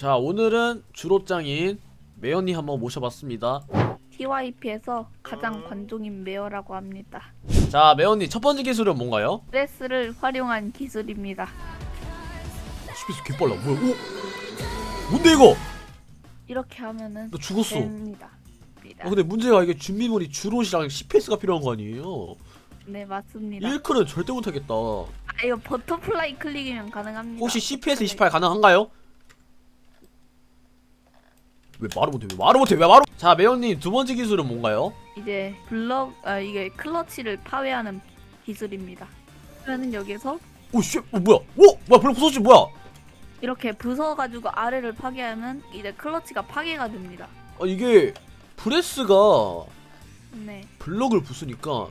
자 오늘은 주로짱인 매연이 한번 모셔봤습니다 TYP에서 가장 관종인 메어라고 합니다. 자 매연이 첫 번째 기술은 뭔가요? 프레스를 활용한 기술입니다. 아, 스피스 개빨라 뭐야 오 뭔데 이거 이렇게 하면은 너 죽었어 됩니다. 아, 근데 문제가 이게 준비물이 주롯이랑 CPS가 필요한 거 아니에요 네 맞습니다. 1클은 절대 못하겠다 아 이거 버터플라이 클릭이면 가능합니다. 혹시 CPS 28 가능한가요? 왜 말을 못해 왜 말을 못해 왜 말을 자 매연님 두 번째 기술은 뭔가요? 이제 블럭 아 이게 클러치를 파괴하는 기술입니다. 그러면 여기서 오 씨 어, 뭐야 오 뭐야 별로 부서지 뭐야 이렇게 부숴가지고 아래를 파괴하면 이제 클러치가 파괴가 됩니다. 아 이게 프레스가 네. 블럭을 부수니까 어,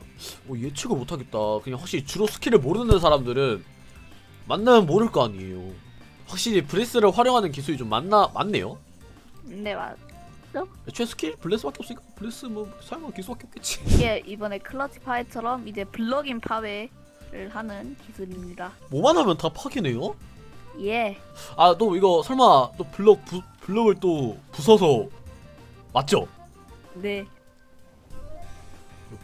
예측을 못하겠다. 그냥 확실히 주로 스킬을 모르는 사람들은 만나면 모를 거 아니에요. 확실히 브레스를 활용하는 기술이 좀 많나 많네요. 네 맞. 애초에 스킬 블레스밖에 없으니까 블레스 뭐 사용할 기술밖에 없겠지. 이게 이번에 클러치 파괴처럼 이제 블럭인 파괴를 하는 기술입니다. 뭐만 하면 다 파괴네요. 예. 아 또 이거 설마 또 블럭 부, 블럭을 또 부숴서 맞죠? 네.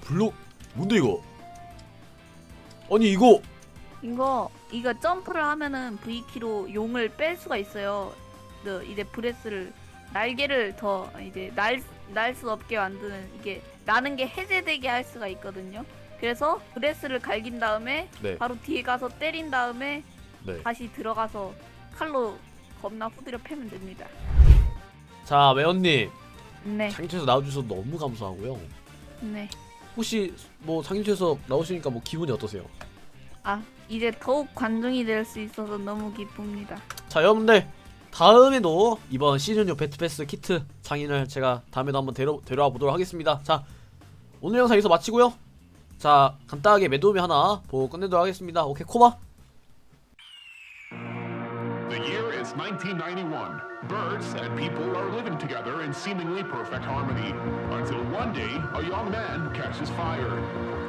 블럭 뭔데 이거? 아니 이거 이거 이거 점프를 하면은 V키로 용을 뺄 수가 있어요. 그 이제 브레스를 날개를 더 이제 날 날 수 없게 만드는 이게 나는 게 해제되게 할 수가 있거든요. 그래서 브레스를 갈긴 다음에 네 바로 뒤에 가서 때린 다음에 네. 다시 들어가서 칼로 겁나 후드려 패면 됩니다. 자 매연님 네, 장님께서 나와주셔서 너무 감사하고요. 네. 혹시 뭐 장님께서 나오시니까 뭐 기분이 어떠세요? 아 이제 더욱 관중이 될 수 있어서 너무 기쁩니다. 자 여러분들 다음에도 이번 시즌6 배트패스 키트 장인을 제가 다음에도 한번 데려, 데려와 보도록 하겠습니다 자 오늘 영상 여기서 마치고요 자 간단하게 매도움이 하나 보고 끝내도록 하겠습니다 오케이 코바 The year is 1991. Birds and people are living together in seemingly perfect harmony. Until one day, a young man catches fire.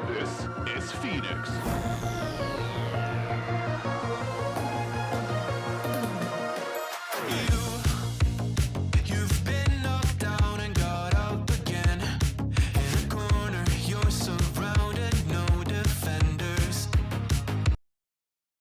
This is Phoenix.